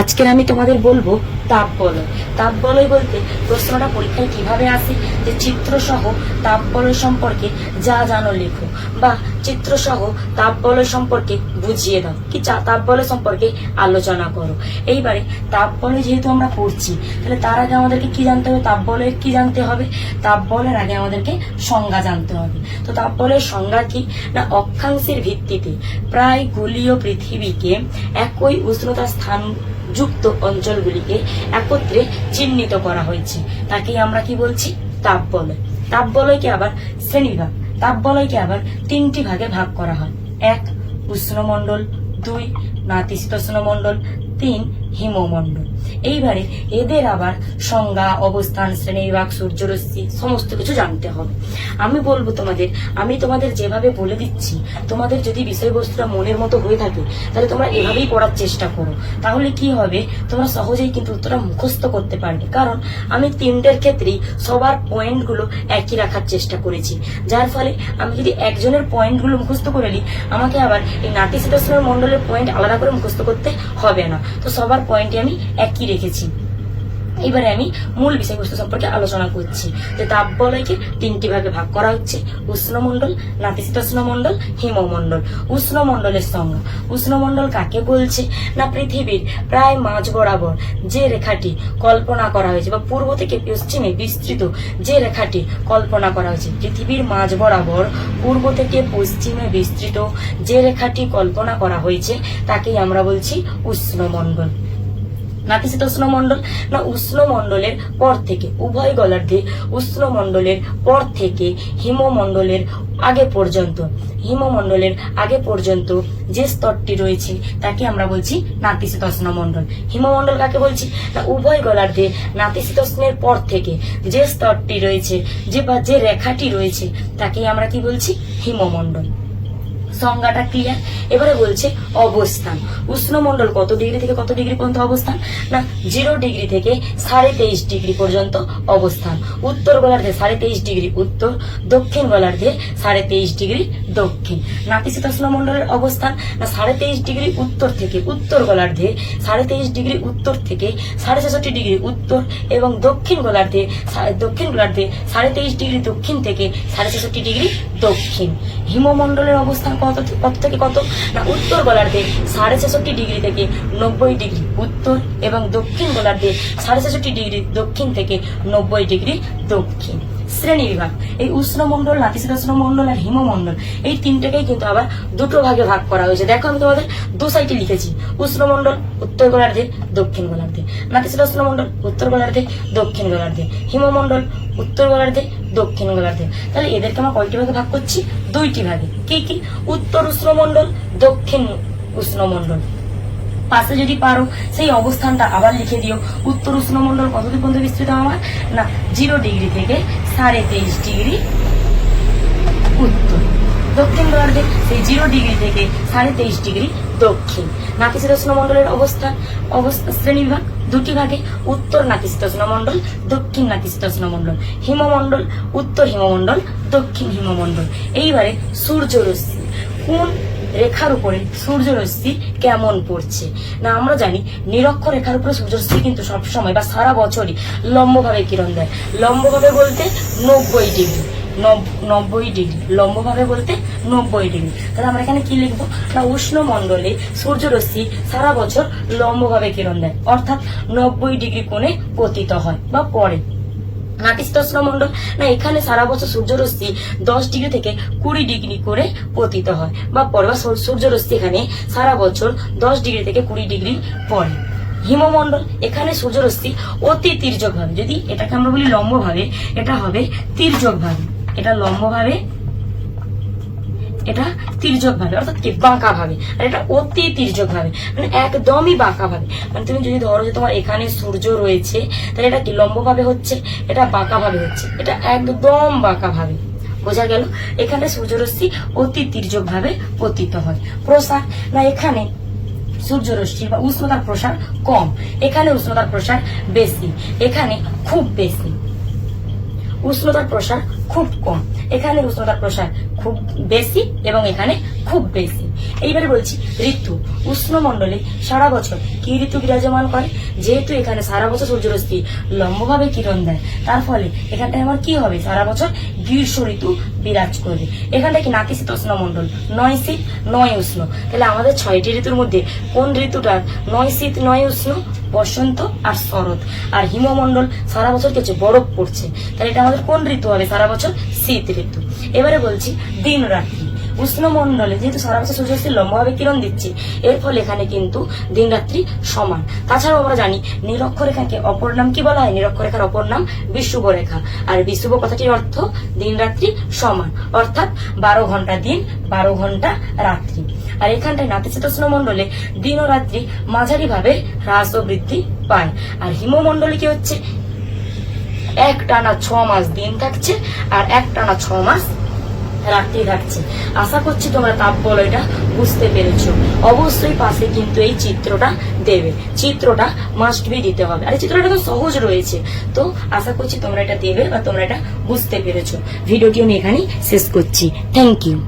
আজকের আমি তোমাদের বলব তাপ বলয়। তাপ বলয় বলতে প্রশ্নটা পরীক্ষায় কীভাবে আসে? যে চিত্র সহ তাপ বলয় সম্পর্কে যা জানো লেখো, বা চিত্র সহ তাপ বলয় সম্পর্কে বুঝিয়ে দাও। কি তাপ বলয় সম্পর্কে আলোচনা করো। এইবারে তাপ বলয় যেহেতু আমরা পড়ছি, তাহলে তার আগে আমাদেরকে কি জানতে হবে? তাপ বলয়ের কি জানতে হবে? তাপ বলয়ের আগে আমাদেরকে সংজ্ঞা জানতে হবে। তো তাপ বলয়ের সংজ্ঞা কি? না, অক্ষাংশের ভিত্তিতে প্রায় গোলীয় পৃথিবীকে একই উষ্ণতা স্থান যুক্ত অঞ্চলগুলিকে একত্রে চিহ্নিত করা হয়েছে। তাকেই আমরা কি বলছি? তাপ বলয় তাপ বলয়কে আবার শ্রেণীভাগ তাপ বলয়কে আবার তিনটি ভাগে ভাগ করা হয়। এক, উষ্ণমণ্ডল। দুই নাতিশীতোষ্ণ মণ্ডল তিন, হিমমণ্ডল। এইবারে এদের আবার সংজ্ঞা, অবস্থান শ্রেণীবিভাগ সূর্যরশ্মি সমস্ত কিছু জানতে হবে। আমি বলব তোমাদের, আমি তোমাদের যেভাবে বলে দিচ্ছি, তোমাদের যদি বিষয়বস্তুটা মনের মতো হয়ে থাকে, তাহলে তোমরা এভাবেই পড়ার চেষ্টা করো। তাহলে কি হবে? তোমরা সহজেই কিন্তু উত্তরটা মুখস্থ করতে পারবে। কারণ আমি তিনটের ক্ষেত্রেই সবার পয়েন্টগুলো একই রাখার চেষ্টা করেছি। যার ফলে আমি যদি একজনের পয়েন্টগুলো মুখস্থ করে নিই, আমাকে আবার এই নাতিশীতোষ্ণ মণ্ডলের পয়েন্ট আলাদা করে মুখস্থ করতে হবে না। তো সবার পয়েন্টে আমি একই রেখেছি? এবারে আমি মূল বিষয়বস্তু সম্পর্কে আলোচনা করছি। যে তাপ বলয়কে তিনটি ভাগে ভাগ করা হচ্ছে, উষ্ণমণ্ডল, নাতিশীতোষ্ণ মণ্ডল, হিমমণ্ডল। উষ্ণমণ্ডলের সংজ্ঞা উষ্ণমণ্ডল কাকে বলছে? না, পৃথিবীর প্রায় মাঝ বরাবর যে রেখাটি কল্পনা করা হয়েছে, বা পূর্ব থেকে পশ্চিমে বিস্তৃত যে রেখাটি কল্পনা করা হয়েছে, পৃথিবীর মাঝ বরাবর পূর্ব থেকে পশ্চিমে বিস্তৃত যে রেখাটি কল্পনা করা হয়েছে, তাকেই আমরা বলছি উষ্ণমণ্ডল। নাতিশীতোষ্ণ মণ্ডল না উষ্ণমণ্ডলের পর থেকে, উভয় গলার্ধে উষ্ণমণ্ডলের পর থেকে হিমমণ্ডলের আগে পর্যন্ত, হিমমণ্ডলের আগে পর্যন্ত যে স্তরটি রয়েছে তাকে আমরা বলছি নাতিশীতোষ্ণ মণ্ডল হিমমণ্ডল কাকে বলছি? না, উভয় গলার্ধে নাতিশীতোষ্ণের পর থেকে যে স্তরটি রয়েছে, যে বা যে রেখাটি রয়েছে তাকেই আমরা কি বলছি? হিমমণ্ডল। সংজ্ঞাটা ক্লিয়ার এবারে বলছে অবস্থান। উষ্ণমণ্ডল কত ডিগ্রি থেকে কত ডিগ্রি পর্যন্ত অবস্থান? না জিরো ডিগ্রি থেকে সাড়ে তেইশ ডিগ্রি পর্যন্ত অবস্থান। উত্তর গোলার্ধে সাড়ে তেইশ ডিগ্রি, উত্তর দক্ষিণ গোলার্ধে সাড়ে তেইশ ডিগ্রি দক্ষিণ। নাতিশীতোষ্ণ মণ্ডলের অবস্থান, না, সাড়ে তেইশ ডিগ্রি উত্তর থেকে উত্তর গোলার্ধে, সাড়ে তেইশ ডিগ্রি উত্তর থেকে সাড়ে ছেষট্টি ডিগ্রি উত্তর এবং দক্ষিণ গোলার্ধে দক্ষিণ গোলার্ধে সাড়ে তেইশ ডিগ্রি দক্ষিণ থেকে সাড়ে ছেষট্টি ডিগ্রি দক্ষিণ। হিমমণ্ডলের অবস্থান কত কত থেকে কত? না, উত্তর গোলার্ধে সাড়ে ছেষট্টি ডিগ্রি থেকে নব্বই ডিগ্রি, উত্তর এবং দক্ষিণ গোলার্ধে সাড়ে ছেষট্টি ডিগ্রি দক্ষিণ থেকে নব্বই ডিগ্রি দক্ষিণ। শ্রেণি বিভাগ। এই উষ্ণমণ্ডল নাতিশীতোষ্ণ মণ্ডল আর হিমমণ্ডল, এই তিনটাকেই কিন্তু আবার দুটো ভাগে ভাগ করা হয়েছে। দেখো আমি তোমাদের দু সাইডে লিখেছি। উষ্ণমণ্ডল, উত্তর গোলার্ধে, দক্ষিণ গোলার্ধে। নাতিশীতোষ্ণ মণ্ডল উত্তর গোলার্ধে, দক্ষিণ গোলার্ধে। হিমমণ্ডল, উত্তর গোলার্ধে, দক্ষিণ গোলার্ধে। তাহলে এদেরকে আমরা কয়টি ভাগে ভাগ করছি? দুইটি ভাগে। কি কি? উত্তর উষ্ণমণ্ডল, দক্ষিণ উষ্ণমণ্ডল। পাশে যদি পারো, সেই অবস্থানটা আবার লিখে দিও। উত্তর উষ্ণমণ্ডল কতদূর পর্যন্ত বিস্তৃত আমার না জিরো ডিগ্রি থেকে সাড়ে তেইশ ডিগ্রি উত্তর। দক্ষিণ গোলার্ধে সেই জিরো ডিগ্রি থেকে সাড়ে তেইশ ডিগ্রি দক্ষিণ। নাতিশীতোষ্ণ মণ্ডলের অবস্থান অবস্থা, শ্রেণীবিভাগ দুটি ভাগে, উত্তর নাতিশীতোষ্ণ মণ্ডল দক্ষিণ নাতিশীতোষ্ণ মণ্ডল হিমমণ্ডল, উত্তর হিমমণ্ডল, দক্ষিণ হিমমণ্ডল। এইবারে সূর্যরশ্মি কোন রেখার উপরে সূর্যরশ্মি কেমন পড়ছে? না, আমরা জানি নিরক্ষ রেখার উপরে সূর্যরশ্মি কিন্তু সবসময় বা সারা বছরই লম্বভাবে কিরণ দেয়। লম্বভাবে বলতে নব্বই ডিগ্রি। নব- নব্বই ডিগ্রি। লম্বভাবে বলতে নব্বই ডিগ্রি। তাহলে আমরা এখানে কি লিখব? না, উষ্ণমণ্ডলে সূর্যরশ্মি সারা বছর লম্বভাবে কিরণ দেয়। অর্থাৎ নব্বই ডিগ্রি কোণে পতিত হয় বা পড়ে। নাতিশীতোষ্ণ মণ্ডল না, এখানে সারা বছর সূর্যরশ্মি দশ ডিগ্রি থেকে কুড়ি ডিগ্রি করে পতিত হয়। বা পরে বা সূর্য- সূর্যরশ্মি এখানে সারা বছর দশ ডিগ্রি থেকে কুড়ি ডিগ্রি পড়ে। হিমমণ্ডল, এখানে সূর্যরশ্মি অতি তির্যক ভাবে যদি এটাকে আমরা বলি লম্বভাবে, এটা হবে তির্যক ভাবে এটা লম্বভাবে এটা তির্যক ভাবে অর্থাৎ কি? বাঁকা ভাবে আর এটা অতি তির্যক ভাবে মানে একদমই বাঁকা ভাবে মানে তুমি যদি ধরো যে তোমার এখানে সূর্য রয়েছে, তাহলে এটা কি লম্ব ভাবে হচ্ছে? এটা বাঁকা ভাবে হচ্ছে। এটা একদম বাঁকা ভাবে বোঝা গেল? এখানে সূর্যরশ্মি অতি তির্যক ভাবে পতিত হয়। প্রসার, না, এখানে সূর্যরশ্মি বা উষ্ণতার প্রসার কম। এখানে উষ্ণতার প্রসার বেশি, এখানে খুব বেশি। উষ্ণতার প্রসার খুব কম। এখানে উষ্ণতার প্রসার খুব বেশি এবং এখানে খুব বেশি। এইবারে বলছি, ঋতু। উষ্ণমণ্ডলে সারা বছর কি ঋতু বিরাজমান করে? যেহেতু এখানে সারা বছর সূর্যরশ্মি লম্বভাবে কিরণ দেয়, তার ফলে এখানটায় আমার কি হবে? সারা বছর গ্রীষ্ম ঋতু বিরাজ করবে। এখানটা কি নাতিশীতোষ্ণ মণ্ডল? নয় শীত, নয় উষ্ণ। তাহলে আমাদের ছয়টি ঋতুর মধ্যে কোন ঋতুটার নয় শীত, নয় উষ্ণ? বসন্ত আর শরৎ। আর হিমমণ্ডল সারা বছর কিছু বরফ পড়ছে। তাহলে এটা আমাদের কোন ঋতু হবে? সারা বছর শীত ঋতু। এবারে বলছি দিন রাত্রি। উষ্ণমণ্ডলে যেহেতু সারা বছর সূর্যরশ্মি লম্বভাবে কিরণ দিচ্ছে, এর ফলে এখানে কিন্তু দিন রাত্রি সমান। তাছাড়াও আমরা জানি নিরক্ষরেখাকে অপর নাম কি বলা হয়? নিরক্ষরেখার অপর নাম বিশুভ রেখা আর বিশুভ কথাটির অর্থ দিন রাত্রি সমান, অর্থাৎ বারো ঘণ্টা দিন, বারো ঘণ্টা রাত্রি। আর এখানটায় নাতিশীতোষ্ণ মণ্ডলে দিন ও রাত্রি মাঝারি ভাবে হ্রাস ও বৃদ্ধি পায়। আর হিমমণ্ডলে কি হচ্ছে? এক টানা ছ মাস দিন থাকছে আর এক টানা ছ মাস রাত্রি থাকছে। আশা করছি তোমরা তাপ বলয়টা বুঝতে পেরেছ। অবশ্যই পাশে কিন্তু এই চিত্রটা দেবে। চিত্রটা মাস্ট বি দিতে হবে। আর এই চিত্রটা তো সহজ রয়েছে। তো আশা করছি তোমরা এটা দেবে বা তোমরা এটা বুঝতে পেরেছ। ভিডিওটি আমি এখানেই শেষ করছি। Thank you